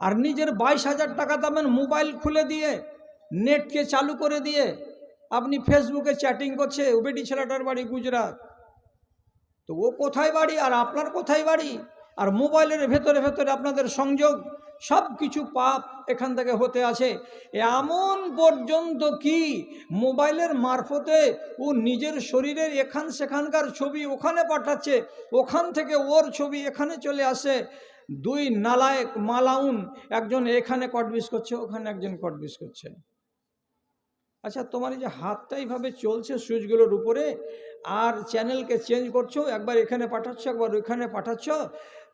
আর নিজের বাইশ হাজার টাকা দামের মোবাইল খুলে দিয়ে, নেটকে চালু করে দিয়ে আপনি ফেসবুকে চ্যাটিং করছে ও বেটি ছেলেটার বাড়ি গুজরাট। তো ও কোথায় বাড়ি আর আপনার কোথায় বাড়ি? আর মোবাইলের ভেতরে ভেতরে আপনাদের সংযোগ সব কিছু পাপ এখান থেকে হতে আছে। এমন পর্যন্ত কি মোবাইলের মারফতে ও নিজের শরীরের এখান সেখানকার ছবি ওখানে পাঠাচ্ছে, ওখান থেকে ওর ছবি এখানে চলে আসে। দুই নালায়েক মালাউন, একজন এখানে কটবিস করছে, ওখানে একজন কটবিস করছে। আচ্ছা তোমার এই যে হাতটা এইভাবে চলছে সুইচগুলোর উপরে, আর চ্যানেলকে চেঞ্জ করছ, একবার এখানে পাঠাচ্ছ, একবার ওইখানে পাঠাচ্ছ,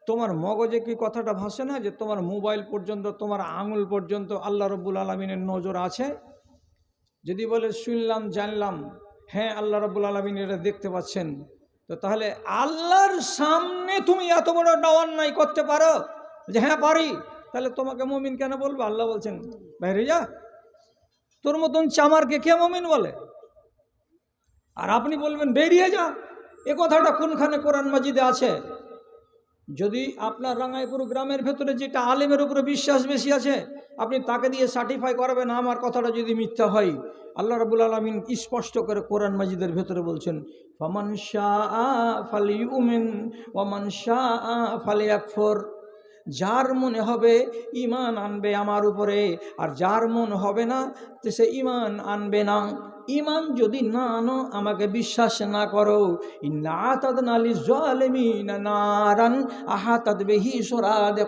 তোমার মগজে কি কথাটা ভাসে না যে তোমার মোবাইল পর্যন্ত, তোমার আঙুল পর্যন্ত আল্লাহ রব্বুল আলমিনের নজর আছে? যদি বলে শুনলাম, জানলাম হ্যাঁ আল্লাহ রব্বুল আলমিন এটা দেখতে পাচ্ছেন। তো তাহলে আল্লাহর সামনে তুমি এত বড় নাই করতে পারো? যে হ্যাঁ পারি। তাহলে তোমাকে মমিন কেন বলব? আল্লাহ বলছেন, বাইরে যা। তোর মতন চামারকে কে মমিন বলে? আর আপনি বলবেন, বেরিয়ে যা। এ কথাটা কোনখানে কোরআন মাজিদে আছে? যদি আপনার রাঙ্গাইপুর গ্রামের ভেতরে যেটা আলেমের উপরে বিশ্বাস বেশি আছে, আপনি তাকে দিয়ে সার্টিফাই করাবেন, আমার কথাটা যদি মিথ্যা হয়। আল্লাহ রাবুল আলমিন স্পষ্ট করে কোরআন মাজিদের ভেতরে বলছেন, ফমান শাহ ফালি উমেন ওমান শাহ ফালি আকফর যার মনে হবে ইমান আনবে আমার উপরে, আর যার মন হবে না, সে ইমান আনবে না। ইমান যদি না আনো, আমাকে বিশ্বাস না করো। নালি নারান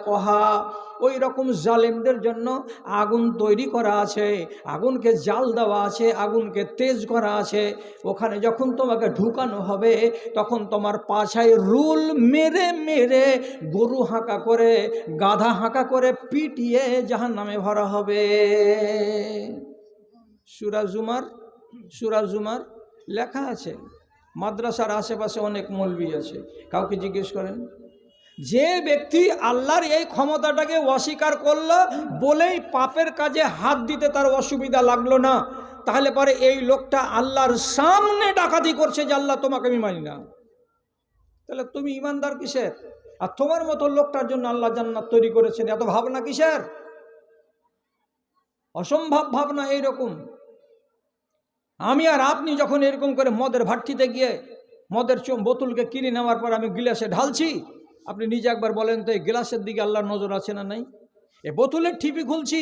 কহা ওই রকম জালেমদের জন্য আগুন তৈরি করা আছে, আগুনকে জাল দেওয়া আছে, আগুনকে তেজ করা আছে। ওখানে যখন তোমাকে ঢুকানো হবে, তখন তোমার পাছায় রুল মেরে মেরে, গরু হাঁকা করে, গাধা হাঁকা করে পিটিয়ে জাহান নামে ভরা হবে। সুরাজুমার সুরাজুমার লেখা আছে। মাদ্রাসার আশেপাশে অনেক মলবি আছে। কাউকে জিজ্ঞেস করেন, যে ব্যক্তি আল্লাহর এই ক্ষমতাটাকে অস্বীকার করল, বলেই পাপের কাজে হাত দিতে তার অসুবিধা লাগল না, তাহলে পরে এই লোকটা আল্লাহর সামনে ডাকাতি করছে যে আল্লাহ তোমাকে আমি মানি না। তাহলে তুমি ইমানদার কিসের? আর তোমার মতো লোকটার জন্য আল্লাহ জান্নাত তৈরি করেছেন, এত ভাবনা কিসের? অসম্ভব ভাবনা এইরকম। আমি আর আপনি যখন এরকম করে মদের ভাট্টিতে গিয়ে মদের চোম বোতলকে কিনে নেওয়ার পর আমি গিলাসে ঢালছি, আপনি নিজে একবার বলেন তো এই গ্লাসের দিকে আল্লাহর নজর আছে না নাই? এ বোতলের ঠিপি খুলছি,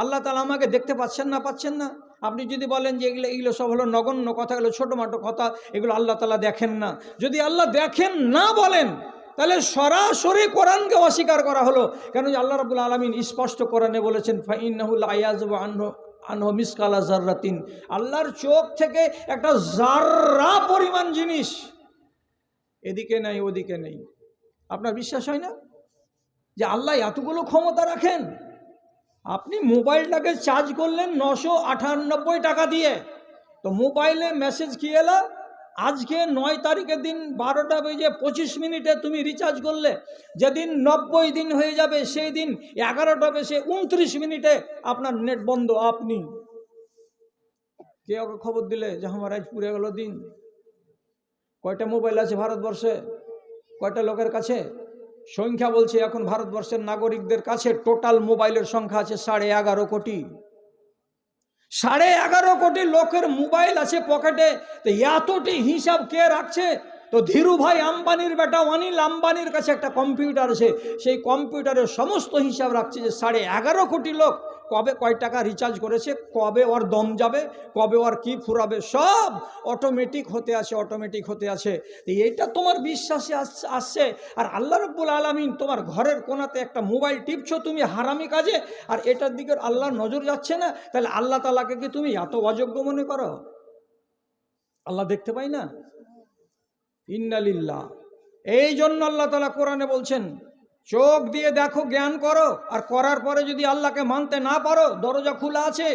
আল্লাহ তালা আমাকে দেখতে পাচ্ছেন না পাচ্ছেন না? আপনি যদি বলেন যে এগুলো এগুলো সব হলো নগণ্য কথা, এগুলো ছোটো মাটো কথা, এগুলো আল্লাহ তালা দেখেন না। যদি আল্লাহ দেখেন না বলেন, তাহলে সরাসরি কোরআনকে অস্বীকার করা হলো। কেন যে আল্লাহ রাবুল আলমিন স্পষ্ট কোরআনে বলেছেন ফাইনাহুল আয়াজ আনহ আনহ মিসকালা জার্রাতিন আল্লাহর চোখ থেকে একটা জার্রা পরিমাণ জিনিস। এদিকে নেই, ওদিকে নেই। আপনার বিশ্বাস হয় না? যে আল্লাহ এতগুলো ক্ষমতা রাখেন? আপনি মোবাইলটাকে চার্জ করলেন নশো আটানব্বই টাকা দিয়ে। তো মোবাইলে মেসেজ কি এলো? আজকে নয় তারিখের দিন বারোটা বেজে পঁচিশ মিনিটে তুমি রিচার্জ করলে, যেদিন নব্বই দিন হয়ে যাবে সেই দিন এগারোটা বেজে উনত্রিশ মিনিটে আপনার নেট বন্ধ, আপনি। কে ওকে খবর দিলে যে আমার আজ পুড়ে গেল দিন? কয়টা মোবাইল আছে ভারতবর্ষে? কয়টা লোকের কাছে? সংখ্যা বলছে এখন ভারতবর্ষের নাগরিকদের কাছে টোটাল মোবাইলের সংখ্যা আছে সাড়ে এগারো কোটি। সাড়ে এগারো কোটি লোকের মোবাইল আছে পকেটে, তো এতটি হিসাব কে রাখছে? তো ধীরুভাই আম্বানির বেটা, অনিল আম্বানির কাছে একটা কম্পিউটার আছে। সেই কম্পিউটারের সমস্ত হিসাব রাখছে যে সাড়ে এগারো কোটি লোক কবে কয় টাকা রিচার্জ করেছে, কবে ওর দম যাবে, কবে ওর কি ফুরাবে, সব অটোমেটিক হতে আছে অটোমেটিক হতে আছে এইটা তোমার বিশ্বাসে আস- আসছে। আর আল্লাহ রব্বুল আলমিন তোমার ঘরের কোনাতে একটা মোবাইল টিপছো তুমি হারামি কাজে, আর এটার দিকে আল্লাহর নজর যাচ্ছে না, তাহলে আল্লাহ তালাকে কি তুমি এত অযোগ্য মনে করো? আল্লাহ দেখতে পাই না? ইন্নালিল্লাহ। এই জন্য আল্লাহ তালা কোরআনে বলছেন চোখ দিয়ে দেখো, জ্ঞান করো, আর করার পরে যদি আল্লাহকে মানতে না পারো, দরজা খোলা আছে,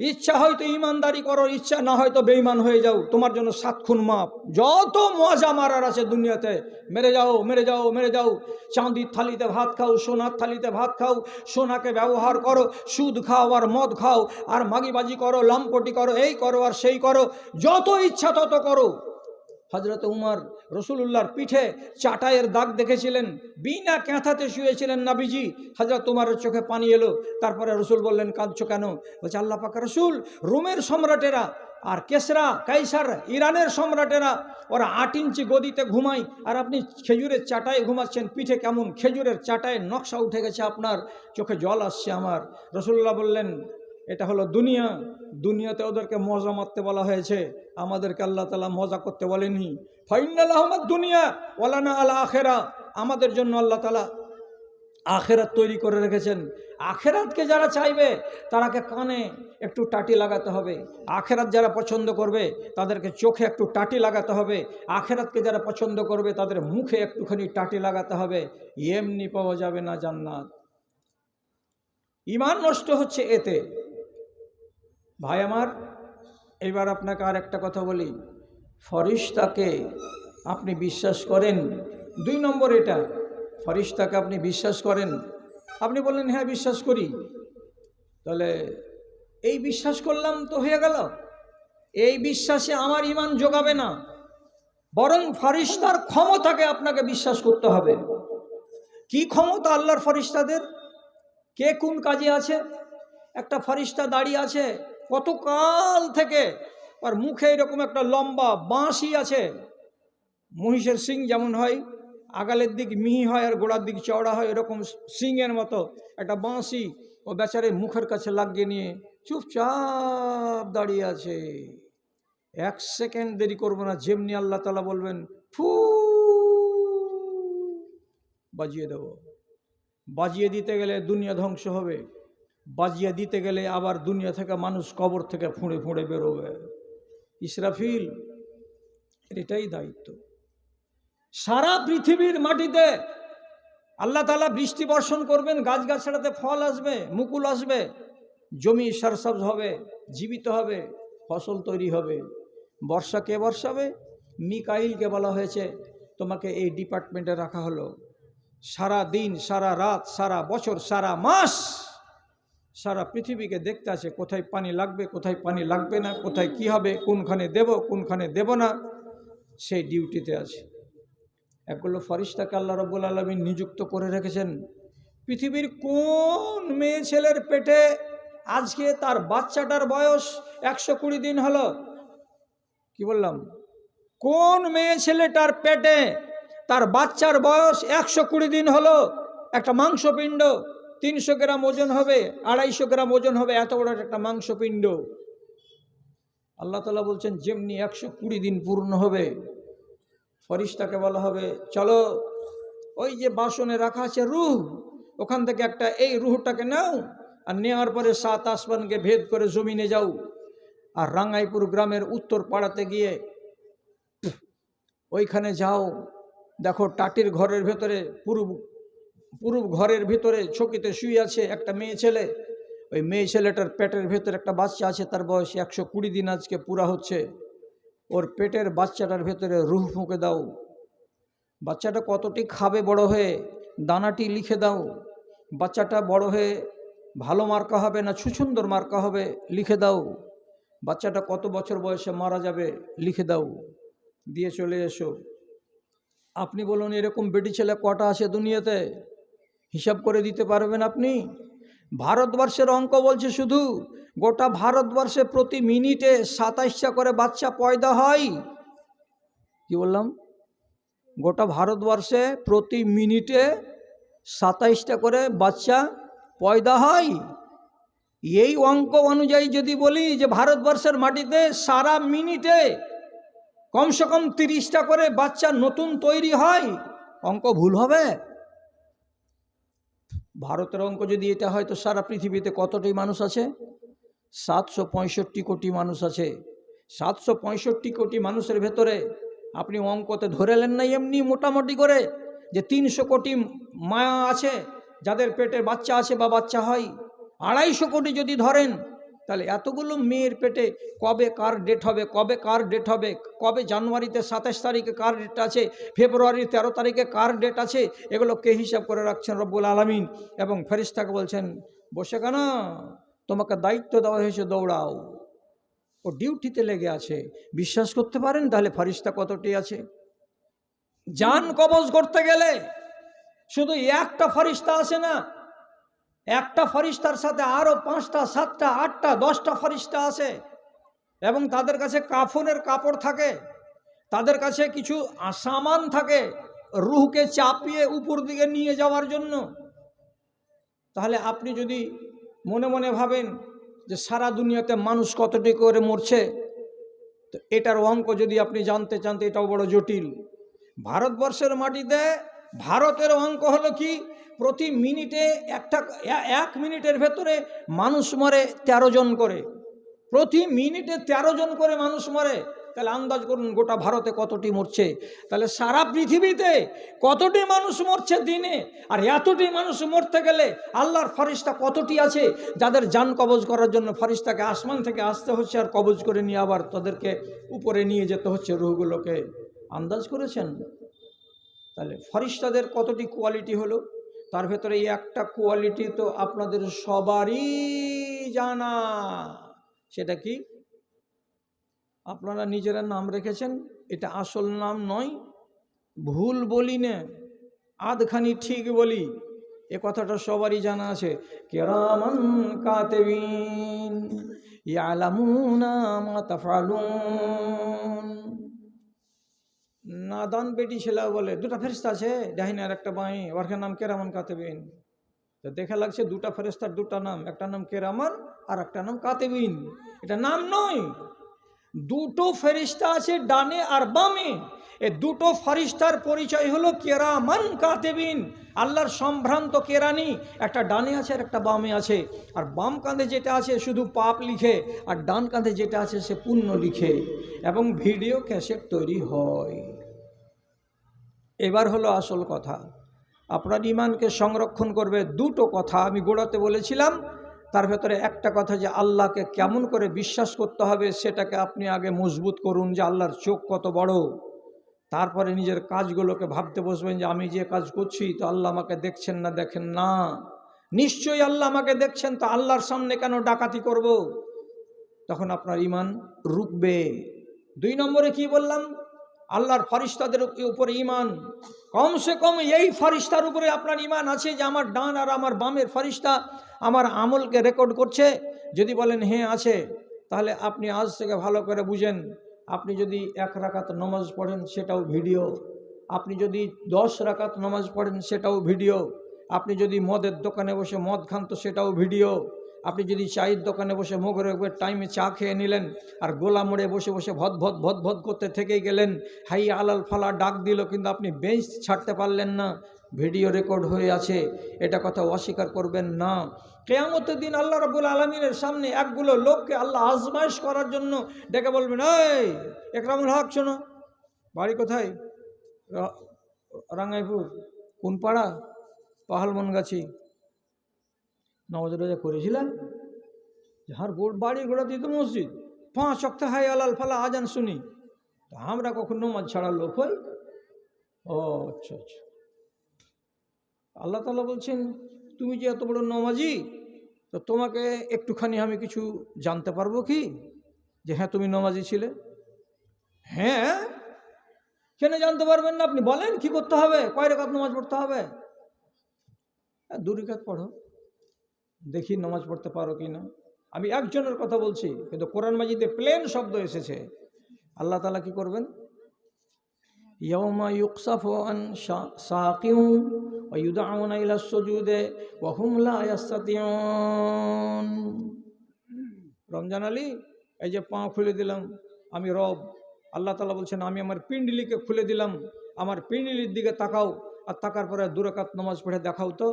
ইচ্ছা হয়তো ইমানদারি করো, ইচ্ছা না হয়তো বেইমান হয়ে যাও, তোমার জন্য সাত খুন মাপ। যত মজা মারার আছে দুনিয়াতে, মেরে যাও মেরে যাও মেরে যাও, চাঁদির থালিতে ভাত খাও, সোনার থালিতে ভাত খাও, সোনাকে ব্যবহার করো, সুদ খাও, আর মদ খাও, আর মাগিবাজি করো, লাম্পটি করো, এই করো, আর সেই করো, যত ইচ্ছা তত করো। হজরত উমর রসুলুল্লাহর পিঠে চাটাইয়ের দাগ দেখেছিলেন, বিনা ক্যাঁথাতে শুয়েছিলেন নাবিজি। হজরত উমারের চোখে পানি এলো, তারপরে রসুল বললেন, কাঁদছো কেন? বলছে, আল্লাহ পাকা রসুল, রোমের সম্রাটেরা আর কেসরা, কাইসার, ইরানের সম্রাটেরা, ওরা আট ইঞ্চি গদিতে ঘুমায়, আর আপনি খেজুরের চাটায় ঘুমাচ্ছেন, পিঠে কেমন খেজুরের চাটায় নকশা উঠে গেছে আপনার, চোখে জল আসছে আমার। রসুল্লাহ বললেন এটা হলো দুনিয়া। দুনিয়াতে ওদেরকে মজা মারতে বলা হয়েছে। আমাদেরকে আল্লাহ তালা মজা করতে বলেনি ফাইনাল আহমদ দুনিয়া ওলানা আল আখেরা। আমাদের জন্য আল্লাহ তালা আখেরাত তৈরি করে রেখেছেন। আখেরাতকে যারা চাইবে, তারাকে কানে একটু টাটি লাগাতে হবে। আখেরাত যারা পছন্দ করবে, তাদেরকে চোখে একটু টাটি লাগাতে হবে। আখেরাতকে যারা পছন্দ করবে, তাদের মুখে একটুখানি টাটি লাগাতে হবে। এমনি পাওয়া যাবে না জান্নাত। ইমান নষ্ট হচ্ছে এতে। ভাই আমার, এবার আপনাকে আর একটা কথা বলি। ফরিস্তাকে আপনি বিশ্বাস করেন? দুই নম্বর এটা, ফরিস্তাকে আপনি বিশ্বাস করেন? আপনি বললেন হ্যাঁ বিশ্বাস করি। তাহলে, এই বিশ্বাস করলাম তো হয়ে গেল। এই বিশ্বাসে আমার ইমান যোগাবে না। বরং ফরিস্তার ক্ষমতাকে আপনাকে বিশ্বাস করতে হবে। কি ক্ষমতা আল্লাহর ফরিস্তাদের? কে কোন কাজে আছে? একটা ফরিস্তা দাঁড়িয়ে আছে কতকাল থেকে? আর মুখে এরকম একটা লম্বা বাঁশি আছে। মহিষের সিং যেমন হয়, আগালের দিক মিহি হয় আর গোড়ার দিক চওড়া হয়, এরকম সিংয়ের মতো একটা বাঁশি ও বেচারে মুখের কাছে লাগিয়ে নিয়ে চুপচাপ দাঁড়িয়ে আছে। এক সেকেন্ড দেরি করব না, যেমনি আল্লাহ তালা বলবেন, ফু বাজিয়ে দেব। বাজিয়ে দিতে গেলে দুনিয়া ধ্বংস হবে। বাজিয়ে দিতে গেলে আবার দুনিয়া থেকে মানুষ কবর থেকে ফুঁড়ে ফুঁড়ে বেরোবে। ইসরাফিল, এটাই দায়িত্ব। সারা পৃথিবীর মাটিতে আল্লাহ তালা বৃষ্টি বর্ষণ করবেন, গাছগাছড়াতে ফল আসবে, মুকুল আসবে, জমি সারসবজ হবে, জীবিত হবে, ফসল তৈরি হবে। বর্ষা কে বর্ষাবে? মিকাইলকে বলা হয়েছে। তোমাকে এই ডিপার্টমেন্টে রাখা হলো। সারা দিন, সারা রাত, সারা বছর, সারা মাস সারা পৃথিবীকে দেখতে আছে কোথায় পানি লাগবে, কোথায় পানি লাগবে না, কোথায় কি হবে, কোনখানে দেব কোনখানে দেব না, সেই ডিউটিতে আছে একগুলো ফরিস্তাকে আল্লাহ রব্বুল আলমিন নিযুক্ত করে রেখেছেন। পৃথিবীর কোন মেয়ে ছেলের পেটে আজকে তার বাচ্চাটার বয়স একশো কুড়ি দিন হলো? কি বললাম? কোন মেয়ে ছেলেটার পেটে তার বাচ্চার বয়স একশো কুড়ি দিন হলো? একটা মাংসপিণ্ড। তিনশো গ্রাম ওজন হবে, আড়াইশো গ্রাম ওজন হবে, এত বড় একটা মাংসপিণ্ড। আল্লাহ তালা বলছেন, যেমনি একশো কুড়ি দিন পূর্ণ হবে, ফরিস্তাকে বলা হবে, চলো, ওই যে বাসনে রাখা আছে রুহ, ওখান থেকে একটা এই রুহটাকে নাও, আর নেওয়ার পরে সাত আসমানকে ভেদ করে জমিনে যাও। আর রাঙ্গাইপুর গ্রামের উত্তর পাড়াতে গিয়ে ওইখানে যাও, দেখো টাটির ঘরের ভেতরে পূর্ব পূর্ব ঘরের ভিতরে ছকিতে শুয়ে আছে একটা মেয়ে ছেলে। ওই মেয়ে ছেলেটার পেটের ভেতরে একটা বাচ্চা আছে, তার বয়স একশো কুড়ি দিন আজকে পুরা হচ্ছে। ওর পেটের বাচ্চাটার ভেতরে রুহ ফুঁকে দাও। বাচ্চাটা কতটি খাবে বড় হয়ে, দানাটি লিখে দাও। বাচ্চাটা বড় হয়ে, ভালো মার্কা হবে না সুসুন্দর মার্কা হবে, লিখে দাও। বাচ্চাটা কত বছর বয়সে মারা যাবে, লিখে দাও। দিয়ে চলে এসো। আপনি বলুন, এরকম বেটি ছেলে কটা আছে দুনিয়াতে? হিসাব করে দিতে পারবেন আপনি। ভারতবর্ষের অঙ্ক বলছে শুধু গোটা ভারতবর্ষে প্রতি মিনিটে সাতাইশটা করে বাচ্চা পয়দা হয়। কি বললাম? গোটা ভারতবর্ষে প্রতি মিনিটে সাতাইশটা করে বাচ্চা পয়দা হয়। এই অঙ্ক অনুযায়ী যদি বলি যে ভারতবর্ষের মাটিতে সারা মিনিটে কমসে কম তিরিশটা করে বাচ্চা নতুন তৈরি হয়, অঙ্ক ভুল হবে? ভারতের অঙ্ক যদি এটা হয়, তো সারা পৃথিবীতে কতটি মানুষ আছে? সাতশো পঁয়ষট্টি কোটি মানুষ আছে। সাতশো পঁয়ষট্টি কোটি মানুষের ভেতরে আপনি অঙ্কতে ধরেলেন না এমনি মোটামুটি করে যে তিনশো কোটি মায়া আছে, যাদের পেটের বাচ্চা আছে বা বাচ্চা হয়। আড়াইশো কোটি যদি ধরেন তাহলে এতগুলো মেয়ের পেটে কবে কার ডেট হবে, কবে কার ডেট হবে, কবে জানুয়ারিতে সাতাশ তারিখে কার ডেট আছে ফেব্রুয়ারি তেরো তারিখে কার ডেট আছে, এগুলো কে হিসাব করে রাখছেন রব্বুল আলমিন? এবং ফেরিস্তাকে বলছেন, বসে কেন? তোমাকে দায়িত্ব দেওয়া হয়েছে, দৌড়াও। ও ডিউটিতে লেগে আছে। বিশ্বাস করতে পারেন, তাহলে ফারিস্তা কতটি আছে? যান কবজ করতে গেলে শুধু একটা ফারিস্তা আসে না একটা ফরিস্তার সাথে আরও পাঁচটা, সাতটা, আটটা, দশটা ফারিস্তা আসে এবং তাদের কাছে কাফনের কাপড় থাকে, তাদের কাছে কিছু সামান থাকে রুহকে চাপিয়ে উপর দিকে নিয়ে যাওয়ার জন্য। তাহলে আপনি যদি মনে মনে ভাবেন যে সারা দুনিয়াতে মানুষ কতটি করে মরছে, তো এটার অঙ্ক যদি আপনি জানতে চান এটাও বড় জটিল। ভারতবর্ষের মাটিতে ভারতের অঙ্ক হলো কি? প্রতি মিনিটে একটা, এক মিনিটের ভেতরে মানুষ মরে তেরো জন করে। প্রতি মিনিটে তেরো জন করে মানুষ মরে। তাহলে আন্দাজ করুন গোটা ভারতে কতটি মরছে? তাহলে সারা পৃথিবীতে কতটি মানুষ মরছে দিনে? আর এতটি মানুষ মরতে গেলে আল্লাহর ফরিস্তা কতটি আছে? যাদের যান কবজ করার জন্য ফরিস্তাকে আসমান থেকে আসতে হচ্ছে আর কবজ করে নিয়ে আবার তাদেরকে উপরে নিয়ে যেতে হচ্ছে রুহগুলোকে। আন্দাজ করেছেন? তাহলে ফরিস্তাদের কতটি কোয়ালিটি হলো? তার ভেতরে এই একটা কোয়ালিটি তো আপনাদের সবারই জানা। সেটা কি? আপনারা নিজেরা নাম রেখেছেন, এটা আসল নাম নয়। ভুল বলি না, আধখানি ঠিক বলি, এ কথাটা সবারই জানা আছে। কেরামান কাতেবিন, ইয়ালামুনা মা নাদান বেটি ছেলে বলে, দুটা ফেরিস্তা আছে ডাহিনে আর একটা বাঁয়ে ওর নাম কেরামান কাতেবিন। তো দেখা লাগছে দুটা ফেরেস্তার দুটা নাম, একটা নাম কেরামান আর একটা নাম কাতেবিন। এটা নাম নয়, দুটো ফেরিস্তা আছে ডানে আর বামে। এ দুটো ফারিস্তার পরিচয় হলো কেরামান কাতেবিন। আল্লাহর সম্ভ্রান্ত কেরানি, একটা ডানে আছে আর একটা বামে আছে। আর বাম কাঁধে যেটা আছে শুধু পাপ লিখে, আর ডান কাঁধে যেটা আছে সে পুণ্য লিখে। এবং ভিডিও ক্যাসেট তৈরি হয়। এবার হলো আসল কথা। আপনার ইমানকে সংরক্ষণ করবে দুটো কথা আমি গোড়াতে বলেছিলাম। তার ভেতরে একটা কথা যে আল্লাহকে কেমন করে বিশ্বাস করতে হবে সেটাকে আপনি আগে মজবুত করুন যে আল্লাহর চোখ কত বড়। তারপরে নিজের কাজগুলোকে ভাবতে বসবেন যে আমি যে কাজ করছি তো আল্লাহ আমাকে দেখছেন না দেখেন না। নিশ্চয়ই আল্লাহ আমাকে দেখছেন তো আল্লাহর সামনে কেন ডাকাতি করব। তখন আপনার ইমান রুকবে। দুই নম্বরে কি বললাম? আল্লাহর ফারিস্তাদের উপরে ইমান কমসে কম এই ফারিস্তার উপরে আপনার ইমান আছে যে আমার ডান আর আমার বামের ফারিস্তা আমার আমলকে রেকর্ড করছে। যদি বলেন হ্যাঁ আছে। তাহলে আপনি আজ থেকে ভালো করে বুঝেন। আপনি যদি এক রাকাত নমাজ পড়েন, সেটাও ভিডিও। আপনি যদি দশ রাকাত নমাজ পড়েন, সেটাও ভিডিও। আপনি যদি মদের দোকানে বসে মদ খান, তো সেটাও ভিডিও। আপনি যদি চায়ের দোকানে বসে মোগরে টাইমে চা খেয়ে নিলেন, আর গোলা মোড়ে বসে বসে ভদ ভদ ভদ ভদ করতে থেকেই গেলেন, হাই আলাল ফালা ডাক দিল, কিন্তু আপনি বেঞ্চ ছাড়তে পারলেন না। ভিডিও রেকর্ড হয়ে আছে, এটা কথা অস্বীকার করবেন না। কেয়ামতের দিন আল্লাহ রবুল আলমিনের সামনে একগুলো লোককে আল্লাহ আজমাইশ করার জন্য ডেকে বলবেন, এই, একরামুল হক, শোনো। বাড়ি কোথায়? রাঙ্গাইপুর। কোন পাড়া? পাহালমনগাছি নামাজ রোজা করেছিলেন? যার বাড়ির গোড়াতেই তো মসজিদ। পাঁচ অক্ত হাই আলাল ফালা আজান শুনি। তা আমরা কখন নমাজ ছাড়ার লোক হই? ও আচ্ছা আচ্ছা। আল্লাহ তালা বলছেন তুমি যে এত বড় নমাজি তো তোমাকে একটুখানি আমি কিছু জানতে পারব কি? যে হ্যাঁ তুমি নমাজি ছিলে? হ্যাঁ? কেন জানতে পারবেন না? আপনি বলেন কি করতে হবে? কয় রেখাত নামাজ পড়তে হবে? হ্যাঁ, দু রেখাত পড়ো। দেখি নামাজ পড়তে পারো কি না আমি একজনের কথা বলছি কিন্তু কোরআন মাজিদে প্লেন শব্দ এসেছে আল্লাহ তালা কি করবেন ইয়মা ইউকসাফ আন সাকিউ ويدعون إلى السجود وهم لا يستطيعون রমজান আলী এই যে পা খুলে দিলাম আমি রব আল্লাহ তালা বলছেন আমি আমার পিন্ডলিকে খুলে দিলাম আমার পিন্ডলির দিকে তাকাও আর তাকার পরে দুরাকাত নামাজ পড়ে দেখাও তো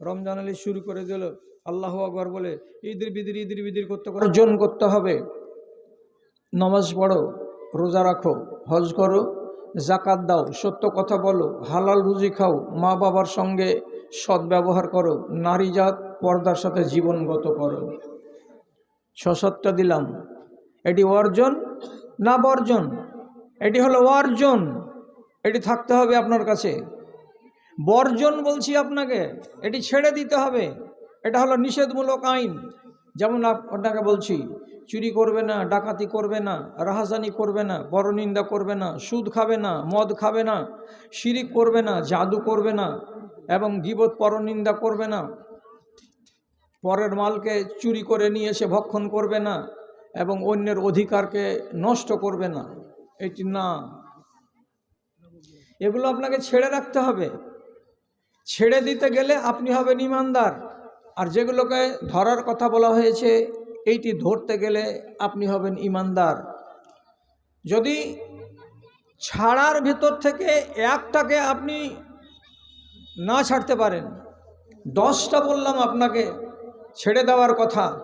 রমজান আলী শুরু করে দিল, আল্লাহ আকবর বলে ঈদের বিদির ঈদের বিদির করতে করে অর্জন করতে হবে। নামাজ পড়ো, রোজা রাখো, হজ করো জাকাত দাও, সত্য কথা বলো, হালাল রুজি খাও, মা বাবার সঙ্গে সদ্ব্যবহার করো, নারী জাত পর্দার সাথে জীবনগত করো। ছ দিলাম, এটি অর্জন না বর্জন? এটি হলো অর্জন, এটি থাকতে হবে আপনার কাছে। বর্জন বলছি আপনাকে, এটি ছেড়ে দিতে হবে। এটা হলো নিষেধমূলক আইন। যেমন আপনাকে বলছি, চুরি করবে না, ডাকাতি করবে না, রাহাজানি করবে না পরনিন্দা করবে না, সুদ খাবে না, মদ খাবে না, শিরিক করবে না, জাদু করবে না, এবং গিবত পরনিন্দা করবে না। পরের মালকে চুরি করে নিয়ে এসে ভক্ষণ করবে না, এবং অন্যের অধিকারকে নষ্ট করবে না। এটি না। এগুলো আপনাকে ছেড়ে রাখতে হবে। ছেড়ে দিতে গেলে আপনি হবেন ইমানদার। আর যেগুলোকে ধরার কথা বলা হয়েছে, এইটি ধরতে গেলে আপনি হবেন ইমানদার। যদি ছাড়ার ভিতর থেকে একটাকে আপনি না ছাড়তে পারেন, দশটা বললাম আপনাকে, ছেড়ে দেওয়ার কথা।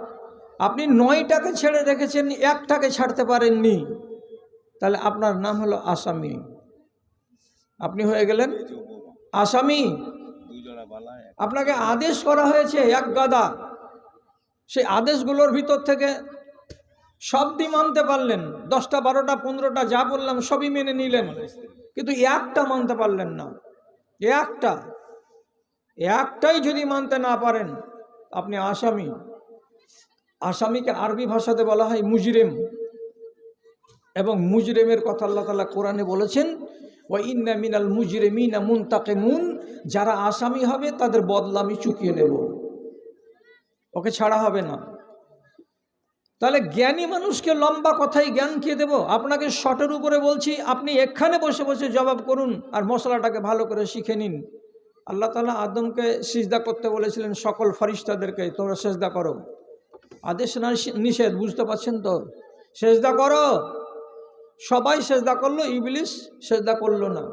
আপনি নয়টাকে ছেড়ে রেখেছেন, একটাকে ছাড়তে পারেননি। তাহলে আপনার নাম হলো আসামি। আপনি হয়ে গেলেন আসামি। আপনাকে আদেশ করা হয়েছে এক গাদা। সেই আদেশগুলোর ভিতর থেকে সবই মানতে পারলেন। দশটা বারোটা পনেরোটা যা বললাম সবই মেনে নিলেন। কিন্তু একটা মানতে পারলেন না। একটা। একটাই যদি মানতে না পারেন আপনি আসামি। আসামিকে আরবি ভাষাতে বলা হয় মুজরিম। এবং মুজরিমের কথা আল্লাহ তালা কোরআনে বলেছেন ও মিনাল মুজরিমিনা মুন যারা আসামি হবে, তাদের বদলা আমি চুকিয়ে নেব। ওকে ছাড়া হবে না। তাহলে জ্ঞানী মানুষকে লম্বা কথাই জ্ঞান খেয়ে দেব? আপনাকে শটের উপরে বলছি, আপনি এখানে বসে বসে জবাব করুন আর মশলাটাকে ভালো করে শিখে নিন। আল্লাহ তালা আদমকে সিজদা করতে বলেছিলেন, সকল ফরিস্তাদেরকে তোমরা সেজদা করো। আদেশ না নিষেধ, বুঝতে পারছেন তো? সেজদা করো। সবাই সেজদা করল, ইবলিস সেজদা করল না।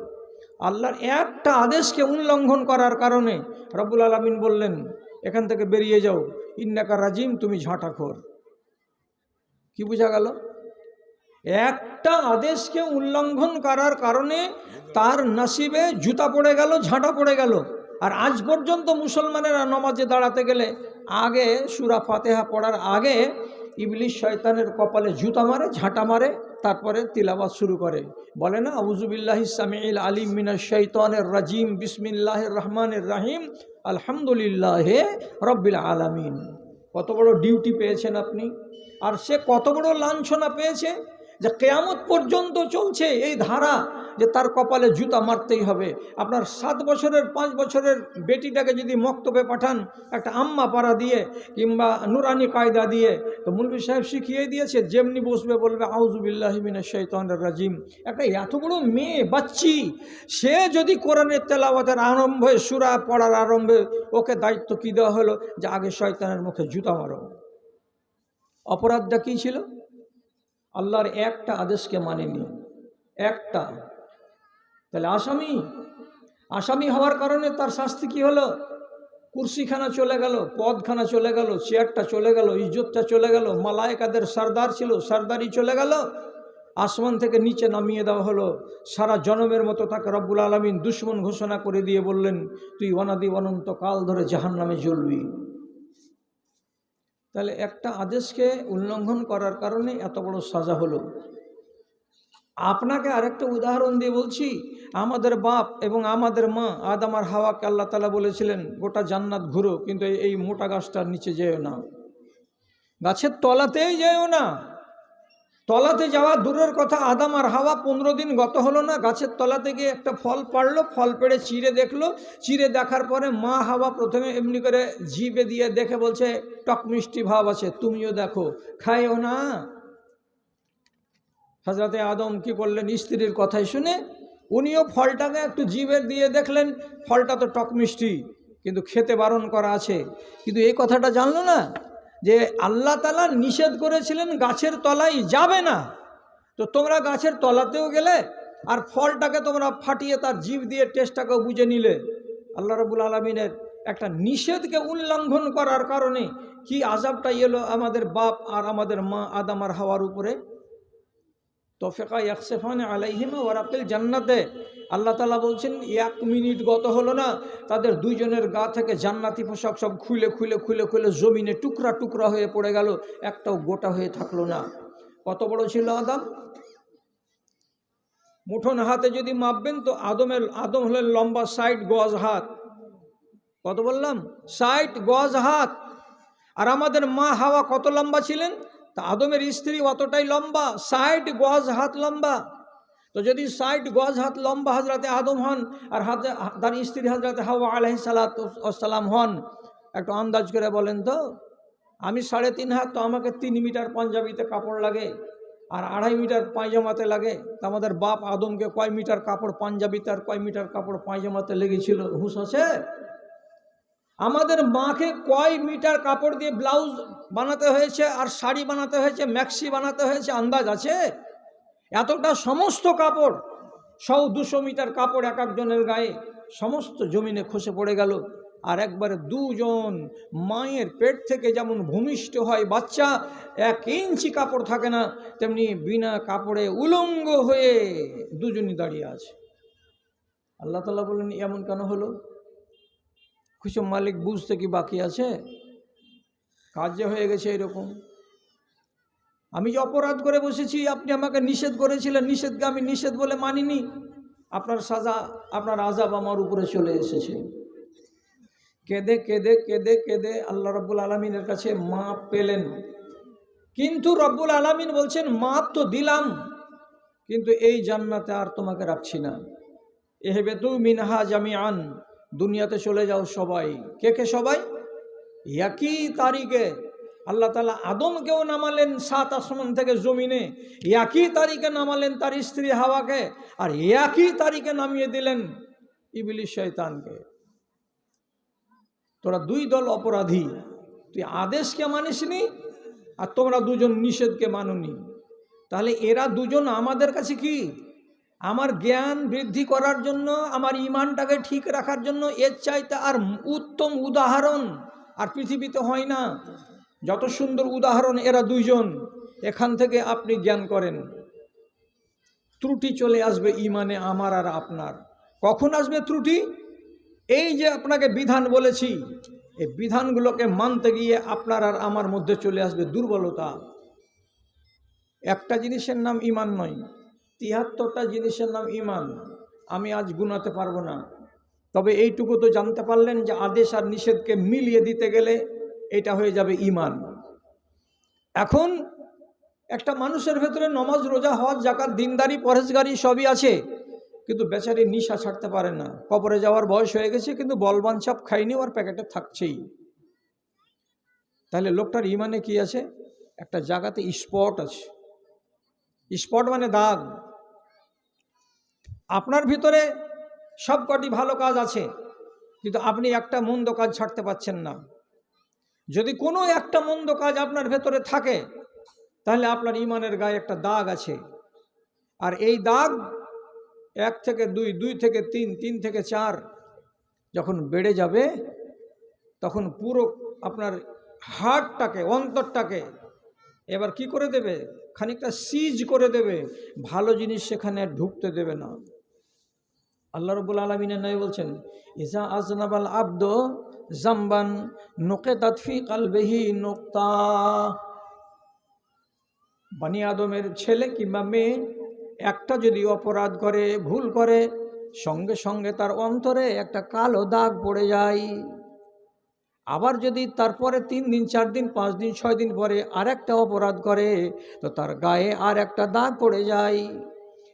আল্লাহর একটা আদেশকে উল্লঙ্ঘন করার কারণে রব্বুল আলমিন বললেন, এখান থেকে বেরিয়ে যাও। ইন্নাকা রাজিম, তুমি ঝাঁটাখোর। কি বোঝা গেল? একটা আদেশকে উল্লঙ্ঘন করার কারণে তার নাসিবে জুতা পড়ে গেল, ঝাঁটা পড়ে গেল। আর আজ পর্যন্ত মুসলমানেরা নমাজে দাঁড়াতে গেলে আগে সুরা ফাতেহা পড়ার আগে ইবলিশ শয়তানের কপালে জুতা মারে, ঝাঁটা মারে তারপরে তিলাবাত শুরু করে। বলে না আউজুবিল্লাহ সামিল আলিম মিনা শৈতানের রাজিম বিসমিল্লাহ রহমানের রাহিম, আলহামদুলিল্লাহ রব্বিল আলামিন। কত বড় ডিউটি পেয়েছেন আপনি। আর সে কত বড় লাঞ্ছনা পেয়েছে। যে কেয়ামত পর্যন্ত চলছে এই ধারা যে তার কপালে জুতা মারতেই হবে। আপনার সাত বছরের, পাঁচ বছরের বেটিটাকে যদি মক্তবে পাঠান, একটা আম্মা পাড়া দিয়ে কিংবা নুরানি কায়দা দিয়ে, তো মুলবি সাহেব শিখিয়ে দিয়েছে, যেমনি বসবে বলবে আউজুবিল্লাহিমিনা শৈতানের রাজিম। একটা এত বড় মেয়ে, বাচ্চি, সে যদি কোরআনের তেলাওয়াতের আরম্ভে, সুরা পড়ার আরম্ভে ওকে দায়িত্ব কী দেওয়া হলো? যে আগে শয়তানের মুখে জুতা মারো। অপরাধটা কী ছিল? আল্লাহর একটা আদেশকে মানেনি। একটা। তাহলে আসামি? আসামি হওয়ার কারণে তার শাস্তি কি হলো? কুর্সিখানা চলে গেল, পদখানা চলে গেল, চেয়ারটা চলে গেল, ইজ্জতটা চলে গেল, মালায়কাদের সর্দার ছিল সর্দারি চলে গেল। আসমান থেকে নিচে নামিয়ে দেওয়া হলো। সারা জনমের মতো তাকে রব্বুল আলমিন দুশ্মন ঘোষণা করে দিয়ে বললেন, তুই অনাদি অনন্ত কাল ধরে জাহান নামে জ্বলবি। তাহলে একটা আদেশকে উল্লঙ্ঘন করার কারণে এত বড় সাজা হলো। আপনাকে আরেকটা উদাহরণ দিয়ে বলছি, আমাদের বাপ এবং আমাদের মা আদামার হাওয়াকে আল্লাহ তালা বলেছিলেন, গোটা জান্নাত ঘুরো, কিন্তু এই- এই মোটা গাছটার নিচে যেও না। গাছের তলাতেই যেও না। তলাতে যাওয়া দূরের কথা আদাম আর হাওয়া পনেরো দিন গত হলো না, গাছের তলাতে গিয়ে একটা ফল পাড়লো, ফল পেড়ে চিড়ে দেখল, চিড়ে দেখার পরে মা হাওয়া প্রথমে এমনি করে জিভে দিয়ে দেখে বলছে, টক মিষ্টি ভাব আছে, তুমিও দেখো, খাইও না। হজরতে আদম কি করলেন, স্ত্রীর কথাই শুনে উনিও ফলটাকে একটু জিভে দিয়ে দেখলেন, ফলটা তো টক মিষ্টি, কিন্তু খেতে বারণ করা আছে, কিন্তু এই কথাটা জানলো না? যে আল্লাহ তালা নিষেধ করেছিলেন, গাছের তলায় যাবে না। তো তোমরা গাছের তলাতেও গেলে আর ফলটাকে তোমরা ফাটিয়ে তার জীব দিয়ে টেস্টটাকেও বুঝে নিলে। আল্লাহ রবুল আলমিনের একটা নিষেধকে উল্লঙ্ঘন করার কারণে কি আজাবটা এলো আমাদের বাপ আর আমাদের মা আদামার হাওয়ার উপরে? তোফেকা ইয়াকসেফান আলাইহিমা ওয়ারাকিল জান্নাতে। আল্লাহ তালা বলছেন, এক মিনিট গত হলো না, তাদের দুইজনের গা থেকে জান্নাতি পোশাক সব খুলে খুলে খুলে খুলে জমিনে টুকরা টুকরা হয়ে পড়ে গেল, একটাও গোটা হয়ে থাকল না। কত বড় ছিল আদম? মুঠোন হাতে যদি মাপবেন তো আদমের, আদম হলেন লম্বা ষাট গজ হাত। কত বললাম? ষাট গজ হাত। আর আমাদের মা হাওয়া কত লম্বা ছিলেন? তা আদমের স্ত্রী অতটাই লম্বা, ষাট গজ হাত লম্বা। তো যদি ষাট গজ হাত লম্বা হাজরাতে আদম হন আর হাত, তার স্ত্রী হাজরাতে হাওয়া আলহি সালাম হন, একটু আন্দাজ করে বলেন তো, আমি সাড়ে তিন হাত, তো আমাকে তিন মিটার পাঞ্জাবিতে কাপড় লাগে আর আড়াই মিটার পায়জামাতে লাগে। তা আমাদের বাপ আদমকে কয় মিটার কাপড় পাঞ্জাবিতে আর কয় মিটার কাপড় পায়জামাতে লেগেছিল? হুঁশ আছে? আমাদের মাকে কয় মিটার কাপড় দিয়ে ব্লাউজ বানাতে হয়েছে আর শাড়ি বানাতে হয়েছে ম্যাক্সি বানাতে হয়েছে, আন্দাজ আছে? এতটা সমস্ত কাপড়, সৌ দুশো মিটার কাপড় এক একজনের গায়ে, সমস্ত জমিনে খসে পড়ে গেল। আর একবারে দুজন মায়ের পেট থেকে যেমন ভূমিষ্ঠ হয় বাচ্চা, এক ইঞ্চি কাপড় থাকে না, তেমনি বিনা কাপড়ে উলঙ্গ হয়ে দুজনই দাঁড়িয়ে আছে। আল্লাহ তালা বললেন, এমন কেন হলো? কিছু মালিক বুঝতে কি বাকি আছে? কাজ হয়ে গেছে এরকম। আমি যে অপরাধ করে বসেছি, আপনি আমাকে নিষেধ করেছিলেন, নিষেধকে আমি নিষেধ বলে মানিনি। আপনার সাজা, আপনার আজাব আমার উপরে চলে এসেছে। কেঁদে কেঁদে কেঁদে কেঁদে আল্লাহ রব্বুল আলমিনের কাছে মাপ পেলেন। কিন্তু রব্বুল আলমিন বলছেন, মাপ তো দিলাম, কিন্তু এই জান্নাতে আর তোমাকে রাখছি না। এহেবে তু মিনহা জামি আন দুনিয়াতে চলে যাও সবাই। কে কে সবাই? একই তারিখে। আল্লাহ তালা আদমকেও নামালেন সাত আসমান থেকে জমিনে। একই তারিখে নামালেন তার স্ত্রী হাওয়াকে। আর একই তারিখে নামিয়ে দিলেন ইবিলিশ শৈতানকে তোরা দুই দল অপরাধী। তুই আদেশকে মানিসনি আর তোমরা দুজন নিষেধকে মাননি। তাহলে এরা দুজন আমাদের কাছে কি? আমার জ্ঞান বৃদ্ধি করার জন্য, আমার ইমানটাকে ঠিক রাখার জন্য এর চাইতে আর উত্তম উদাহরণ আর পৃথিবীতে হয় না। যত সুন্দর উদাহরণ এরা দুইজন, এখান থেকে আপনি জ্ঞান করেন। ত্রুটি চলে আসবে ইমানে আমার আর আপনার। কখন আসবে ত্রুটি? এই যে আপনাকে বিধান বলেছি, এই বিধানগুলোকে মানতে গিয়ে আপনার আর আমার মধ্যে চলে আসবে দুর্বলতা। একটা জিনিসের নাম ইমান নয়। তিয়াত্তরটা জিনিসের নাম ইমান আমি আজ গুনাতে পারব না। তবে এইটুকু তো জানতে পারলেন যে আদেশ আর নিষেধকে মিলিয়ে দিতে গেলে এটা হয়ে যাবে ইমান এখন একটা মানুষের ভেতরে নমাজ, রোজা, হজ জাকাত দিনদারি পরেশগারি সবই আছে। কিন্তু বেচারি নিশা ছাড়তে পারে না। কবরে যাওয়ার বয়স হয়ে গেছে, কিন্তু বলবান চাপ খাইনি ওর প্যাকেটে থাকছেই। তাহলে লোকটার ইমানে কি আছে? একটা জায়গাতে স্পট আছে। স্পট মানে দাগ। আপনার ভিতরে সব কটি ভালো কাজ আছে, কিন্তু আপনি একটা মন্দ কাজ ছাড়তে পাচ্ছেন না। যদি কোনো একটা মন্দ কাজ আপনার ভেতরে থাকে, তাহলে আপনার ইমানের গায়ে একটা দাগ আছে। আর এই দাগ এক থেকে দুই দুই থেকে তিন তিন থেকে চার যখন বেড়ে যাবে, তখন পুরো আপনার হার্টটাকে, অন্তরটাকে এবার কি করে দেবে? খানিকটা সিজ করে দেবে। ভালো জিনিস সেখানে ঢুকতে দেবে না। আল্লাহ রবুল আলমিনের নয় বলছেন ইসা আজনাবাল আব্দ জাম্বান নোকে তাৎফি কালবেহি নোক্তা। বানি আদমের ছেলে কিংবা মেয়ে একটা যদি অপরাধ করে, ভুল করে, সঙ্গে সঙ্গে তার অন্তরে একটা কালো দাগ পড়ে যায়। আবার যদি তারপরে তিন দিন, চার দিন, পাঁচ দিন, ছয় দিন পরে আর একটা অপরাধ করে, তো তার গায়ে আর একটা দাগ পড়ে যায়।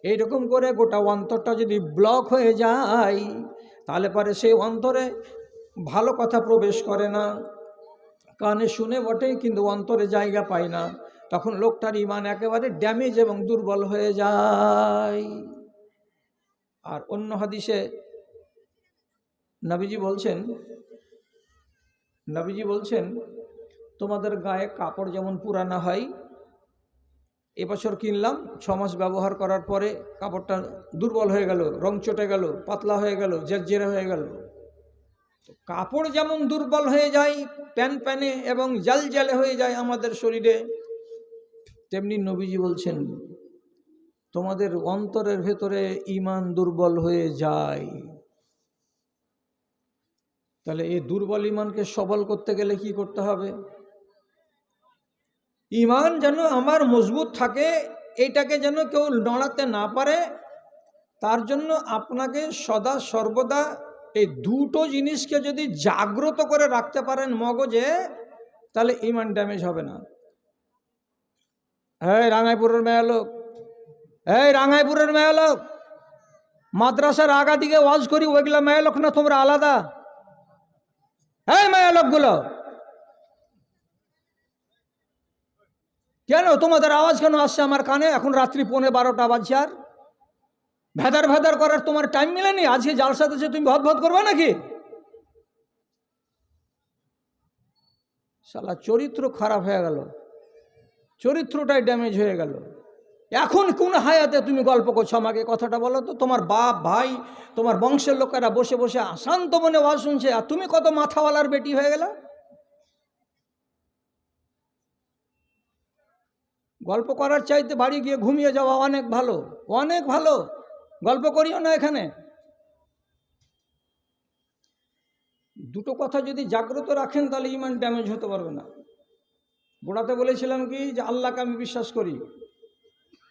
এইরকম করে গোটা অন্তরটা যদি ব্লক হয়ে যায়, তাহলে পরে সেই অন্তরে ভালো কথা প্রবেশ করে না। কানে শুনে বটে কিন্তু অন্তরে জায়গা পায় না। তখন লোকটার ইমান একেবারে ড্যামেজ এবং দুর্বল হয়ে যায়। আর অন্য হাদিসে নবীজি বলছেন নবীজি বলছেন, তোমাদের গায়ে কাপড় যেমন পুরানা হয় এবছর কিনলাম ছ মাস ব্যবহার করার পরে কাপড়টা দুর্বল হয়ে গেল, রং চটে গেল, পাতলা হয়ে গেল জেরজেরে হয়ে গেল। কাপড় যেমন দুর্বল হয়ে যায়, প্যান প্যানে এবং জাল জালে হয়ে যায় আমাদের শরীরে, তেমনি নবীজি বলছেন, তোমাদের অন্তরের ভেতরে ইমান দুর্বল হয়ে যায়। তাহলে এই দুর্বল ইমানকে সবল করতে গেলে কি করতে হবে? ইমান যেন আমার মজবুত থাকে, এইটাকে যেন কেউ নড়াতে না পারে, তার জন্য আপনাকে সদা সর্বদা এই দুটো জিনিসকে যদি জাগ্রত করে রাখতে পারেন মগজে, তাহলে ইমান ড্যামেজ হবে না। এই রাঙাইপুরের মেয়া লোক এই রাঙাইপুরের মেয়া লোক মাদ্রাসার আগা দিকে ওয়াজ করি, ওইগুলা মেয়া লোক না তোমরা আলাদা? এই মেয়া কেন? তোমাদের আওয়াজ কেন আসছে আমার কানে? এখন রাত্রি পৌনে বারোটা বাজছে আর। ভেদার ভেদার করার তোমার টাইম মিলেনি? আজকে জালসাতে যে তুমি ভদ ভদ করবে নাকি? সালা চরিত্র খারাপ হয়ে গেল। চরিত্রটাই ড্যামেজ হয়ে গেল। এখন কোন হায়াতে তুমি গল্প করছ আমাকে? কথাটা বলো তো। তোমার বাপ, ভাই, তোমার বংশের লোকেরা বসে বসে শান্ত মনে ওয়াজ শুনছে। আর তুমি কত মাথাওয়ালার বেটি হয়ে গেল? গল্প করার চাইতে বাড়ি গিয়ে ঘুমিয়ে যাওয়া অনেক ভালো অনেক ভালো। গল্প করিও না এখানে। দুটো কথা যদি জাগ্রত রাখেন তাহলে ইমান ড্যামেজ হতে পারবে না। গোড়াতে বলেছিলাম কি যে আল্লাহকে আমি বিশ্বাস করি।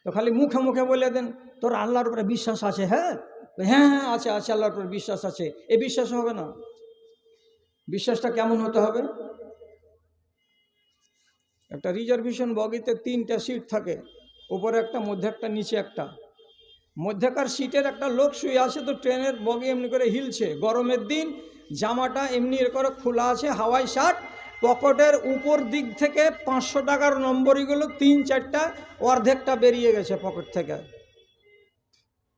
তো খালি মুখে মুখে বলে দেন, তোর আল্লাহর উপরে বিশ্বাস আছে হ্যাঁ? হ্যাঁ হ্যাঁ আছে আছে, আল্লাহর উপরে বিশ্বাস আছে। এ বিশ্বাস হবে না। বিশ্বাসটা কেমন হতে হবে? একটা রিজার্ভেশন বগিতে তিনটা সিট থাকে, উপরে একটা, মধ্যে একটা, নিচে একটা। মধ্যেকার সিটের একটা লোক শুয়ে আছে তো ট্রেনের বগি এমনি করে হিলছে। গরমের দিন জামাটা এমনি এ করে খোলা আছে, হাওয়াই শার্ট, পকেটের উপর দিক থেকে পাঁচশো টাকার নম্বরইগুলো তিন চারটা, অর্ধেকটা বেরিয়ে গেছে পকেট থেকে।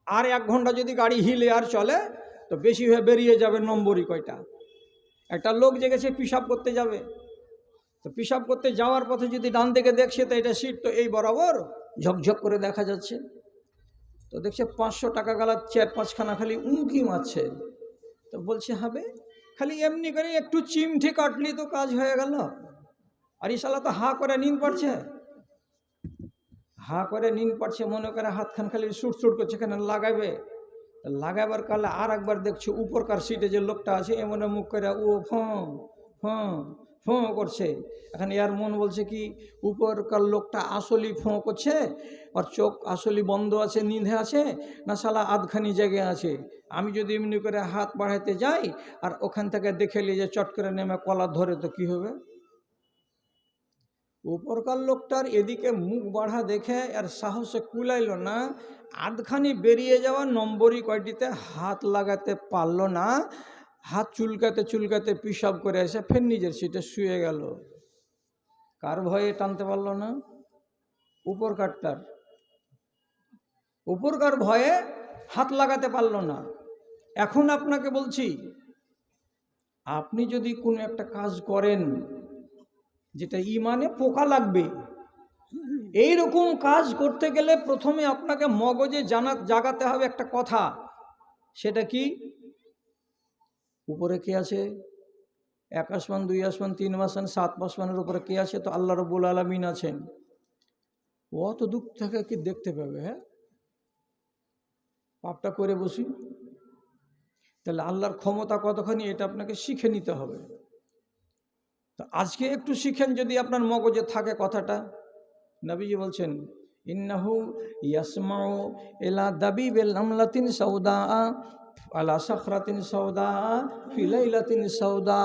আর এক ঘণ্টা যদি গাড়ি হিলে আর চলে, তো বেশি হয়ে বেরিয়ে যাবে নম্বরই কয়টা। একটা লোক জেগেছে পিসাব করতে যাবে। তো পিসাব করতে যাওয়ার পথে যদি ডান দিকে দেখছে, তো এটা সিট তো এই বরাবর ঝকঝক করে দেখা যাচ্ছে। তো দেখছে পাঁচশো টাকা গালার চার পাঁচখানা খালি উঁকি মারছে। তো বলছে, হবে। খালি এমনি করে একটু চিমঠে কাটলি তো কাজ হয়ে গেল। আর এই শালা তো হা করে নিন পড়ছে হা করে নিন পড়ছে মনে করে হাতখান খালি সুট সুট করছে, এখানে লাগাবে লাগাবার কালে আর একবার দেখছে উপরকার সিটে যে লোকটা আছে, এমন মুখ করে ও ফঁ ফঁ ফোঁ করছে। এখন এর মন বলছে কি, উপরকার লোকটা আসলি ফোঁ করছে, আর চোখ আসলি বন্ধ আছে, নিধে আছে, না শালা আধখানি জায়গায় আছে। আমি যদি এমনি করে হাত বাড়াইতে যাই, আর ওখান থেকে দেখে নিয়ে যে চট করে নেমে কলা ধরে তো কি হবে? উপরকার লোকটার এদিকে মুখ বাড়া দেখে আর সাহসে কুলাইল না, আধখানি বেরিয়ে যাওয়া নম্বরই কয়টিতে হাত লাগাতে পারল না হাত চুলকাতে চুলকাতে পিসাব করে এসে ফের নিজের সিটে শুয়ে গেল। কার ভয়ে টানতে পারল না? উপরকারটার। উপরকার ভয়ে হাত লাগাতে পারল না। এখন আপনাকে বলছি, আপনি যদি কোনো একটা কাজ করেন, যেটা ইমানে পোকা লাগবে এই রকম কাজ করতে গেলে প্রথমে আপনাকে মগজে জানা জাগাতে হবে একটা কথা। সেটা কি? উপরে কে আছে? এক আসমান, দুই আসমান, তিন আসমান, সাত আসমানের উপরে কে আছে? তো আল্লাহ রবুল আলমিন আছেন। ও তো দুঃখ থেকে কি দেখতে পাবে হ্যাঁ? পাপটা করে বসি। তাহলে আল্লাহর ক্ষমতা কতখানি এটা আপনাকে শিখে নিতে হবে। তো আজকে একটু শিখেন যদি আপনার মগজে থাকে কথাটা। নবীজি বলছেন, ইন্নাহু ইয়াসমাউ এলা দাবি বেল আমলাতিন সৌদা আলা সখরাতিন সৌদা ফিলাইলাতিন সৌদা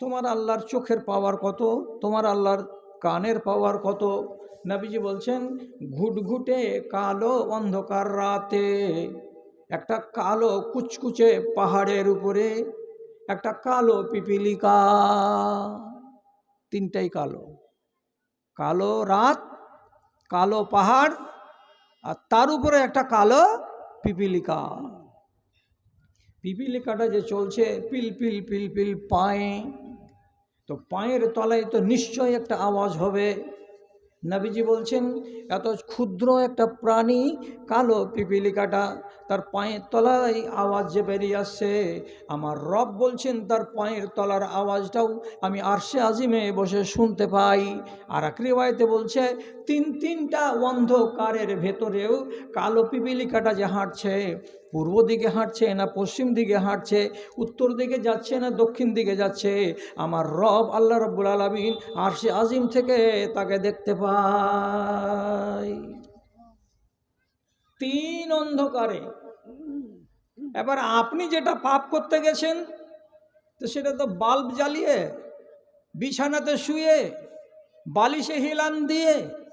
তোমার আল্লাহর চোখের পাওয়ার কত? তোমার আল্লাহর কানের পাওয়ার কত? নাবিজি বলছেন, ঘুটঘুটে কালো অন্ধকার রাতে, একটা কালো কুচকুচে পাহাড়ের উপরে, একটা কালো পিপিলিকা। তিনটাই কালো। কালো রাত, কালো পাহাড়, আর তার উপরে একটা কালো পিপিলিকা। পিপিলিকাটা যে চলছে, পিল পিল পিল পিল, পায়ে। তো পায়ের তলায় তো নিশ্চয় একটা আওয়াজ হবে। নাবিজি বলছেন, এত ক্ষুদ্র একটা প্রাণী, কালো পিপিলিকাটা। তার পায়ের তলায় আওয়াজ যে বেরিয়ে আসছে, আমার রব বলছেন, তার পায়ের তলার আওয়াজটাও আমি আরশে আজিমে বসে শুনতে পাই। আর এক বলছে, তিন তিনটা অন্ধকারের ভেতরেও কালো পিপিলিকাটা যে হাঁটছে, পূর্ব দিকে হাঁটছে না পশ্চিম দিকে হাঁটছে, উত্তর দিকে যাচ্ছে না দক্ষিণ দিকে যাচ্ছে, আমার রব আল্লাহ রব্বুল আলমিন আরশে আজিম থেকে তাকে দেখতে পাই তিন অন্ধকারে এবার আপনি যেটা পাপ করতে গেছেন, তো সেটা তো বাল্ব জ্বালিয়ে, বিছানাতে শুয়ে, বালিশে হিলান দিয়ে